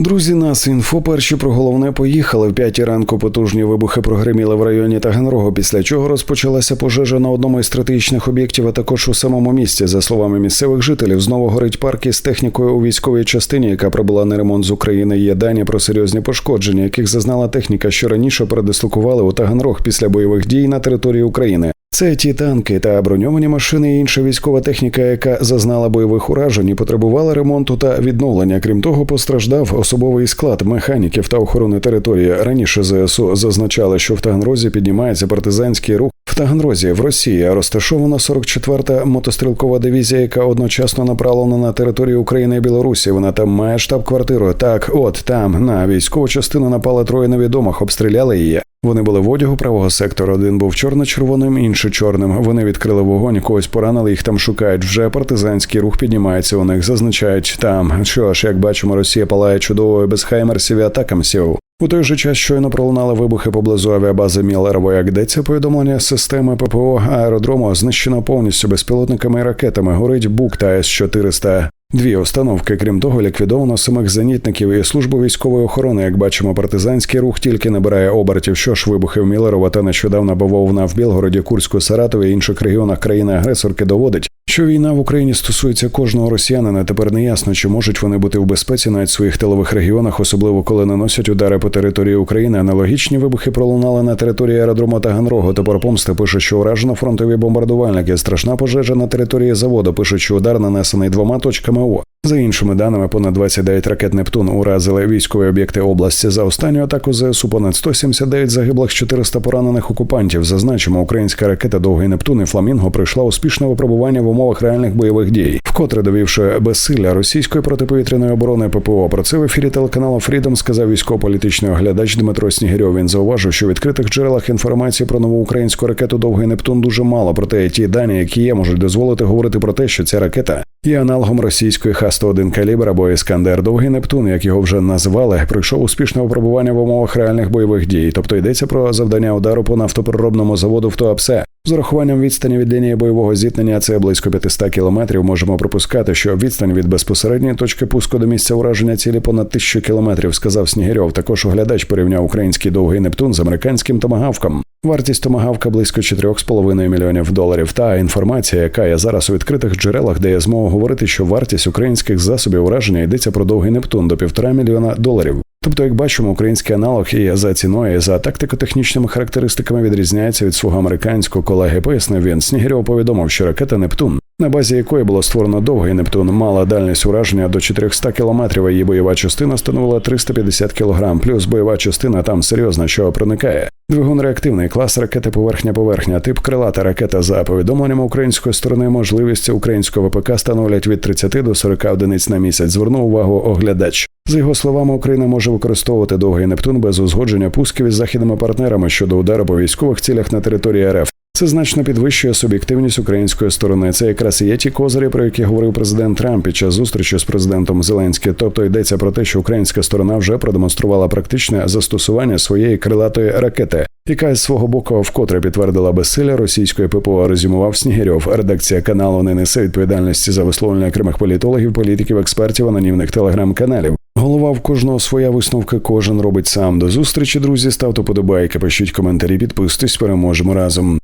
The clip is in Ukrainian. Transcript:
Друзі, нас інфо перші про головне поїхали. В п'ятій ранку потужні вибухи прогреміли в районі Таганрогу, після чого розпочалася пожежа на одному із стратегічних об'єктів, а також у самому місті. За словами місцевих жителів, знову горить парк із технікою у військовій частині, яка прибула на ремонт з України. Є дані про серйозні пошкодження, яких зазнала техніка, що раніше передислокували у Таганрог після бойових дій на території України. Це ті танки та броньовані машини і інша військова техніка, яка зазнала бойових уражень і потребувала ремонту та відновлення. Крім того, постраждав особовий склад механіків та охорони території. Раніше ЗСУ зазначали, що в Таганрозі піднімається партизанський рух. В Таганрозі в Росії розташована 44-та мотострілкова дивізія, яка одночасно направлена на територію України і Білорусі. Вона там має штаб-квартиру. Так, от там на військову частину напали троє невідомих, обстріляли її. Вони були в одягу правого сектору. Один був чорно-червоним, інший чорним. Вони відкрили вогонь, когось поранили, їх там шукають. Вже партизанський рух піднімається. У них зазначають там. Що ж, як бачимо, Росія палає чудовою без хаймерсів і атакамсів. У той же час щойно пролунали вибухи поблизу авіабази Мілерово. Як йдеться повідомлення системи ППО аеродрому знищено повністю безпілотниками і ракетами. Горить БУК та С-400. Дві установки, крім того, ліквідовано самих зенітників і службу військової охорони. Як бачимо, партизанський рух тільки набирає обертів. Що ж вибухи в Мілерова та нещодавно бавовна в Білгороді, Курську, Саратові і інших регіонах країни-агресорки доводить, що війна в Україні стосується кожного росіянина. Тепер не ясно, чи можуть вони бути в безпеці навіть в своїх тилових регіонах, особливо коли наносять удари по території України. Аналогічні вибухи пролунали на території аеродрому Таганрогу. Тепер помста пише, що уражено фронтові бомбардувальники. Страшна пожежа на території заводу. Пишуть, що удар нанесений двома точками. ООО. За іншими даними, понад 29 ракет Нептун уразили військові об'єкти області. За останню атаку ЗСУ понад 179 загиблих 400 поранених окупантів. Зазначимо, українська ракета Довгий Нептун і Фламінго пройшла успішне випробування в умовах реальних бойових дій, вкотре довівши безсилля російської протиповітряної оборони ППО. Про це в ефірі телеканалу Фрідом сказав військово-політичний оглядач Дмитро Снігирьов. Він зауважив, що в відкритих джерелах інформації про нову українську ракету Довгий Нептун дуже мало. Проте ті дані, які є, можуть дозволити говорити про те, що ця ракета є аналогом російської Х-101 калібр або Іскандер Довгий Нептун, як його вже назвали, пройшов успішне випробування в умовах реальних бойових дій. Тобто йдеться про завдання удару по нафтопереробному заводу в Туапсе. З урахуванням відстані від лінії бойового зіткнення це близько 500 кілометрів. Можемо припускати, що відстань від безпосередньої точки пуску до місця ураження цілі понад тисячу кілометрів, сказав Снігирьов. Також оглядач порівняв український довгий Нептун з американським томагавком. Вартість томагавка близько 4,5 мільйонів доларів. Та інформація, яка є зараз у відкритих джерелах, дає змогу говорити, що вартість українських засобів ураження йдеться про довгий Нептун до півтора мільйона доларів. Тобто, як бачимо, український аналог і за ціною, і за тактико-технічними характеристиками відрізняється від свого американського колеги. Пояснив він. Снігирьов повідомив, що ракета Нептун, на базі якої було створено довгий Нептун, мала дальність ураження до 400 кілометрів. Її бойова частина становила 350 кілограм. Плюс бойова частина там серйозна, що проникає. Двигун реактивний клас ракети поверхня-поверхня, тип крилата ракета за повідомленнями української сторони. Можливості українського ВПК становлять від 30 до 40 одиниць на місяць. Звернув увагу оглядач. За його словами, Україна може використовувати довгий Нептун без узгодження пусків із західними партнерами щодо удару по військових цілях на території РФ. Це значно підвищує суб'єктивність української сторони. Це якраз і є ті козирі, про які говорив президент Трамп під час зустрічі з президентом Зеленським. Тобто йдеться про те, що українська сторона вже продемонструвала практичне застосування своєї крилатої ракети, яка з свого боку вкотре підтвердила безсилля російської ППО. Резюмував Снігирьов. Редакція каналу не несе відповідальності за висловлення окремих політологів, політиків, експертів, анонімних телеграм-каналів. Голова в кожного своя висновка, кожен робить сам. До зустрічі, друзі. Ставте подобайки, пишіть коментарі, підписуйтесь, переможемо разом.